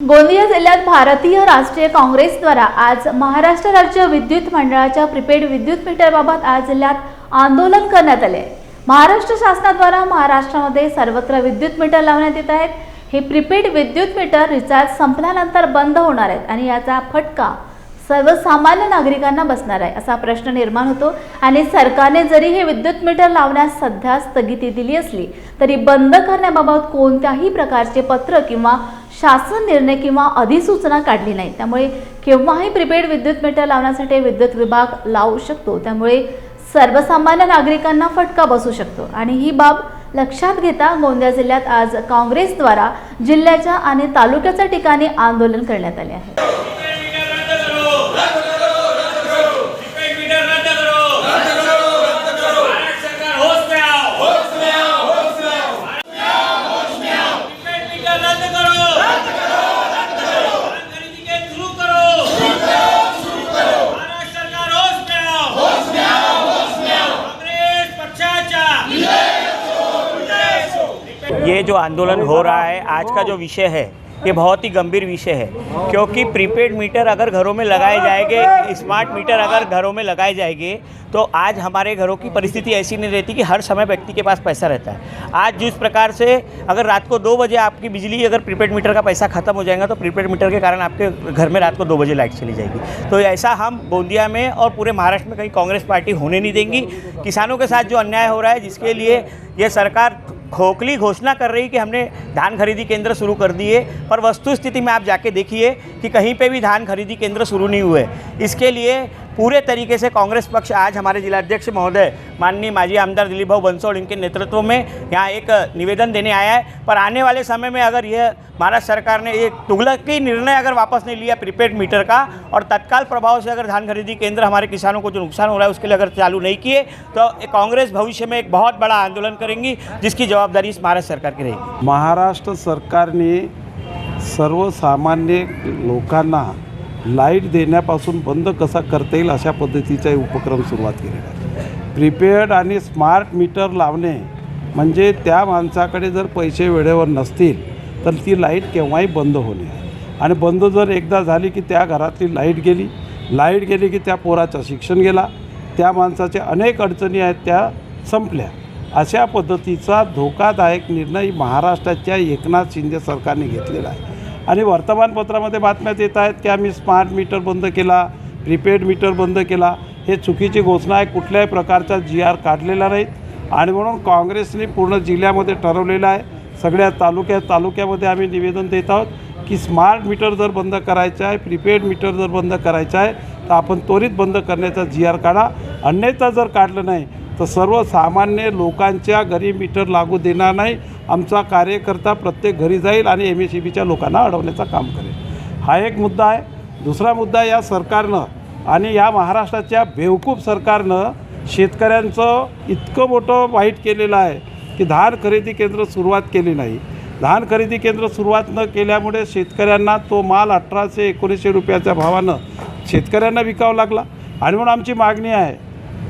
गोंदिया जिल्ह्यात भारतीय राष्ट्रीय काँग्रेसद्वारा आज महाराष्ट्र राज्य विद्युत मंडळाच्या प्रीपेड विद्युत मीटरबाबत आज जिल्ह्यात आंदोलन करण्यात आले. महाराष्ट्र शासनाद्वारा महाराष्ट्रामध्ये सर्वत्र विद्युत मीटर लावण्यात येत आहेत. हे प्रीपेड विद्युत मीटर रिचार्ज संपल्यानंतर बंद होणार आहेत आणि याचा फटका सर्वसामान्य नागरिकांना बसणार आहे असा प्रश्न निर्माण होतो आणि सरकारने जरी हे विद्युत मीटर लावण्यास सध्या स्थगिती दिली असली तरी बंद करण्याबाबत कोणत्याही प्रकारचे पत्र किंवा शासन निर्णय किंवा अधिसूचना काढली नाही. त्यामुळे केव्हाही प्रीपेड विद्युत मीटर लावण्यासाठी विद्युत विभाग लावू शकतो. त्यामुळे सर्वसामान्य नागरिकांना फटका बसू शकतो. आणि ही बाब लक्षात घेता गोंदिया जिल्ह्यात आज काँग्रेसद्वारा जिल्ह्याच्या आणि तालुक्याच्या ठिकाणी आंदोलन करण्यात आले आहे. जो आंदोलन हो रहा है, आज का जो विषय है, ये बहुत ही गंभीर विषय है। क्योंकि प्रीपेड मीटर अगर घरों में लगाए जाएँगे, स्मार्ट मीटर अगर घरों में लगाए जाएँगे तो आज हमारे घरों की परिस्थिति ऐसी नहीं रहती कि हर समय व्यक्ति के पास पैसा रहता है। आज जिस प्रकार से अगर रात को दो बजे आपकी बिजली अगर प्रीपेड मीटर का पैसा खत्म हो जाएगा तो प्रीपेड मीटर के कारण आपके घर में रात को दो बजे लाइट चली जाएगी। तो ऐसा हम गोंदिया में और पूरे महाराष्ट्र में कहीं कांग्रेस पार्टी होने नहीं देंगी। किसानों के साथ जो अन्याय हो रहा है, जिसके लिए ये सरकार खोखली घोषणा कर रही कि हमने धान खरीदी केंद्र शुरू कर दिए पर वस्तु स्थिति में आप जाके देखिए कि कहीं पे भी धान खरीदी केंद्र शुरू नहीं हुए। इसके लिए पूरे तरीके से कांग्रेस पक्ष आज हमारे जिलाध्यक्ष महोदय माननीय माजी आमदार दिलीप भाव बंसोड़ इनके नेतृत्व में यहाँ एक निवेदन देने आया है। पर आने वाले समय में अगर यह महाराष्ट्र सरकार ने एक तुगलकी निर्णय अगर वापस नहीं लिया प्रीपेड मीटर का और तत्काल प्रभाव से अगर धान खरीदी केंद्र हमारे किसानों को जो नुकसान हो रहा है उसके लिए अगर चालू नहीं किए तो कांग्रेस भविष्य में एक बहुत बड़ा आंदोलन करेंगी, जिसकी जवाबदारी इस महाराष्ट्र सरकार की रहेगी। महाराष्ट्र सरकार सरकारने सर्वसामान्य लोकांना लाइट देण्यापासून बंद कसा करता येईल अशा पद्धतीचा उपक्रम सुरुवात केलेला आहे प्रिपेड आणि स्मार्ट मीटर लावणे म्हणजे त्या माणसाकडे जर पैसे वेळेवर नसतील तर ती लाइट केव्हाही बंद होणे आहे. आणि बंद जर एकदा झाली की त्या घरातली लाइट गेली लाइट गेली की त्या पोराचं शिक्षण गेला त्या माणसाच्या अनेक अडचणी आहेत त्या संपल्या. अशा पद्धतीचा धोकादायक निर्णय महाराष्ट्राच्या एकनाथ शिंदे सरकारने घेतलेला आहे. आणि वर्तमानपत्रामध्ये बातम्यात येत आहेत की आम्ही स्मार्ट मीटर बंद केला प्रीपेड मीटर बंद केला हे चुकीची घोषणा आहे कुठल्याही प्रकारचा जी आर काढलेला नाहीत आणि म्हणून काँग्रेसने पूर्ण जिल्ह्यामध्ये ठरवलेलं आहे सगळ्या तालुक्यात तालुक्यामध्ये आम्ही निवेदन देत आहोत की स्मार्ट मीटर जर बंद करायचं आहे प्रीपेड मीटर जर बंद करायचं आहे तर आपण त्वरित बंद करण्याचा जी आर काढा. अन्यथा जर काढलं नाही तर सर्वसामान्य लोकांच्या घरी मीटर लागू देणार नाही. आमचा कार्यकर्ता प्रत्येक घरी जाईल आणि एम एस सी बीच्या लोकांना अडवण्याचं काम करेल. हा एक मुद्दा आहे. दुसरा मुद्दा या सरकारनं आणि या महाराष्ट्राच्या बेवकूफ सरकारनं शेतकऱ्यांचं इतकं मोठं वाईट केलेलं आहे की धान खरेदी केंद्र सुरुवात केली नाही. धान खरेदी केंद्र सुरुवात न केल्यामुळे शेतकऱ्यांना तो माल अठराशे एकोणीसशे रुपयाच्या भावानं शेतकऱ्यांना विकावा लागला. आणि म्हणून आमची मागणी आहे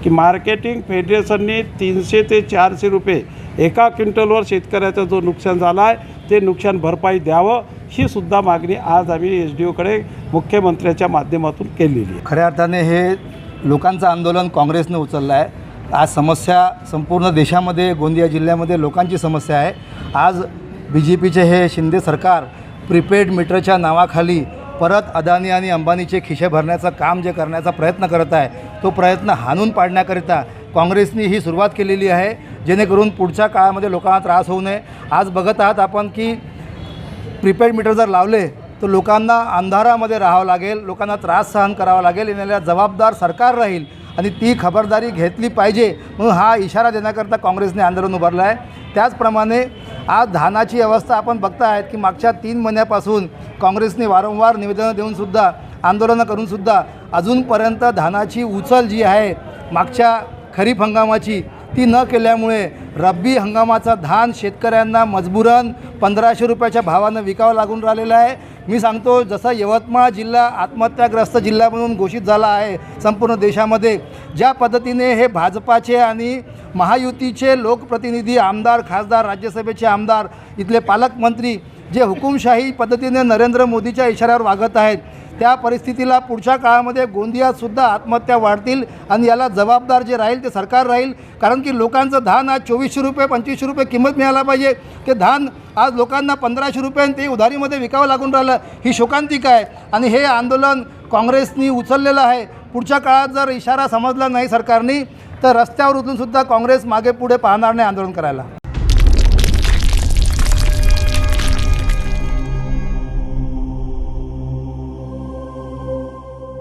की मार्केटिंग फेडरेशनने तीनशे ते चारशे रुपये एका क्विंटलवर शेतकऱ्याचा जो नुकसान झाला आहे ते नुकसान भरपाई द्यावं ही सुद्धा मागणी आज आम्ही एस डी ओकडे मुख्यमंत्र्याच्या माध्यमातून केलेली आहे. खऱ्या अर्थाने हे लोकांचं आंदोलन काँग्रेसने उचललं आहे. आज समस्या संपूर्ण देशामध्ये गोंदिया जिल्ह्यामध्ये लोकांची समस्या आहे. आज बी जे पीचे हे शिंदे सरकार प्रीपेड मीटरच्या नावाखाली परत अदानी आणि अंबानीचे खिशे भरण्याचं काम जे करण्याचा प्रयत्न करत आहे तो प्रयत्न हाणून पाडण्याकरिता काँग्रेसनी ही सुरुवात केलेली आहे. जेणेकरून पुढच्या काळामध्ये लोकांना त्रास होऊ नये. आज बघत आहात आपण की प्रीपेड मीटर जर लावले तर लोकांना अंधारामध्ये राहावं लागेल लोकांना त्रास सहन करावा लागेल येणाऱ्या जबाबदार सरकार राहील आणि ती खबरदारी घेतली पाहिजे म्हणून हा इशारा देण्याकरता काँग्रेसने आंदोलन उभारलं आहे. त्याचप्रमाणे आज धानाची अवस्था आपण बघतायत की मागच्या तीन महिन्यापासून काँग्रेसने वारंवार निवेदनं देऊनसुद्धा आंदोलनं करूनसुद्धा अजूनपर्यंत धानाची उचल जी आहे मागच्या खरीप हंगामाची ती न केल्यामुळे रब्बी हंगामाचा धान शेतकऱ्यांना मजबूरन पंधराशे रुपयाच्या भावानं विकावं लागून राहिलेलं आहे. मी सांगतो जसा यवतमाळ जिल्हा आत्महत्याग्रस्त जिल्हा म्हणून घोषित झाला आहे संपूर्ण देशामध्ये ज्या पद्धतीने हे भाजपाचे आणि महायुतीचे लोकप्रतिनिधी आमदार खासदार राज्यसभेचे आमदार इथले पालकमंत्री जे हुकुमशाही पद्धतीने नरेंद्र मोदीच्या इशाऱ्यावर वागत आहेत त्या परिस्थितीला पुढच्या काळामध्ये गोंदियातसुद्धा आत्महत्या वाढतील आणि याला जबाबदार जे राहील ते सरकार राहील. कारण की लोकांचं धान आज चोवीसशे रुपये पंचवीसशे रुपये किंमत मिळायला पाहिजे. ते धान आज लोकांना पंधराशे रुपये आणि ते उधारीमध्ये विकावं लागून राहिलं. ही शोकांतिका आहे. आणि हे आंदोलन काँग्रेसनी उचललेलं आहे. पुढच्या काळात जर इशारा समजला नाही सरकारनी तर रस्त्यावर उतरूनसुद्धा काँग्रेस मागे पुढे पाहणार नाही आंदोलन करायला.